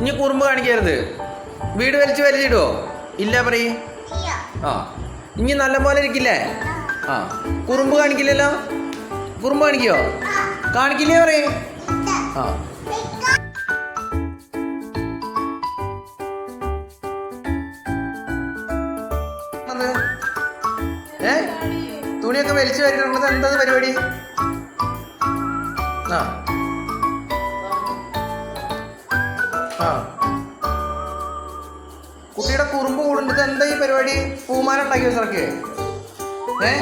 ഇനി കുറുമ്പ് കാണിക്കരുത്. വീട് വലിച്ച് വലിച്ചിടുവോ? ഇല്ല പറയ്. ആ. ഇനി നല്ല പോലെ ഇരിക്കില്ലേ? ആ. കുറുമ്പ് കാണിക്കില്ലല്ലോ? കുറുമ്പ് കാണിക്കോ? കാണിക്കില്ലേ പറയ്? ആ. ഏ? തുണിയൊക്കെ വലിച്ചു വരുന്നത് എന്താ പരിപാടി? ആ. കുട്ടിയുടെ കുറുമ്പ് കൂടുന്നത് എന്താ ഈ പരിപാടി? പൂമാല ഉണ്ടാക്കി വെച്ചറക്കേ ഏ?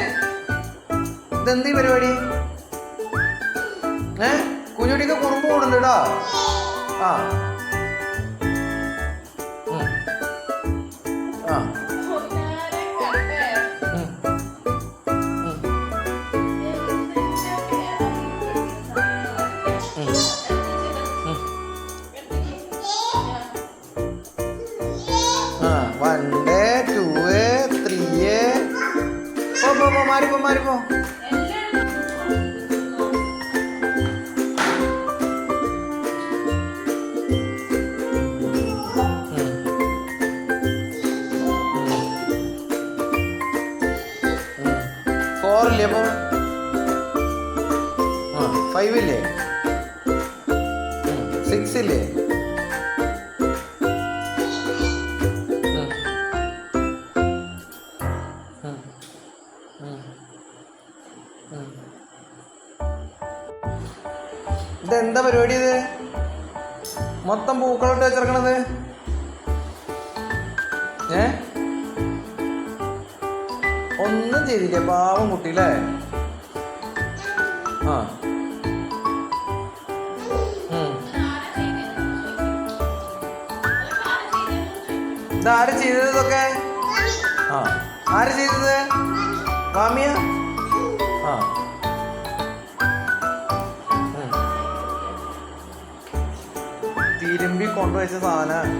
ഇതെന്ത് ഈ പരിപാടി? ഏ? കുഞ്ഞുടിക്ക് കുറുമ്പ് കൂടുന്നുണ്ട് കേട്ടോ ആ. വൺ ഡേ ടു ത്രീ പോ പോ പോ മാറിപ്പോ മാറിപ്പോ ഫോർ ഇല്ലേ അപ്പൊ? ആ. ഫൈവ് ഇല്ലേ? സിക്സ് ഇല്ലേ? ഇതെന്താ പരിപാടി ഇത്? മൊത്തം പൂക്കളോട്ട് വെച്ചിറക്കണത്? ഏ? ഒന്നും ചെയ്തില്ല. പാവം കുട്ടിയില്ലേ? ആ. ഇതാര് ചെയ്തത് ഇതൊക്കെ? ആ. ആര് ചെയ്തത്? മാമിയ? തിരുമ്പി കൊണ്ടുവച്ച സാധനമാണ്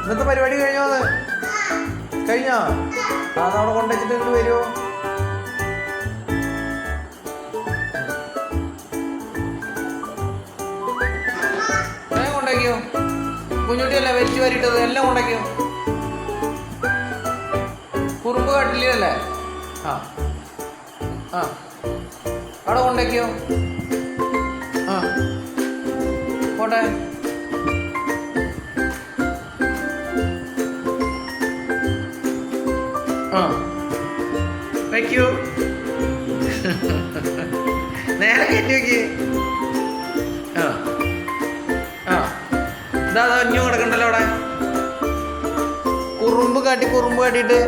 ഇന്നത്തെ പരിപാടി കഴിഞ്ഞോ അത്? കഴിഞ്ഞോ? ആ അവിടെ കൊണ്ടുവച്ചിട്ട് ഇങ്ങോട്ട് വരുമോ കൊണ്ടാക്കിയോ കുഞ്ഞുട്ടിയല്ലേ വലിച്ചു വരിട്ടത് എല്ലാം കൊണ്ടാക്കിയോ കുറുമ്പ് കാട്ടില്ലേ ആ. ആ. അവിടെ കൊണ്ടാക്കിയോ പോട്ടെ. ആ. വയ്ക്കൂ നേരെ കയറ്റി വെക്കേ ആ. ആ. ഇതാ കിടക്കണ്ടല്ലോ അവിടെ. കുറുമ്പ് കാട്ടി കുറുമ്പ് കാട്ടിയിട്ട്.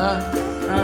ആ ആ.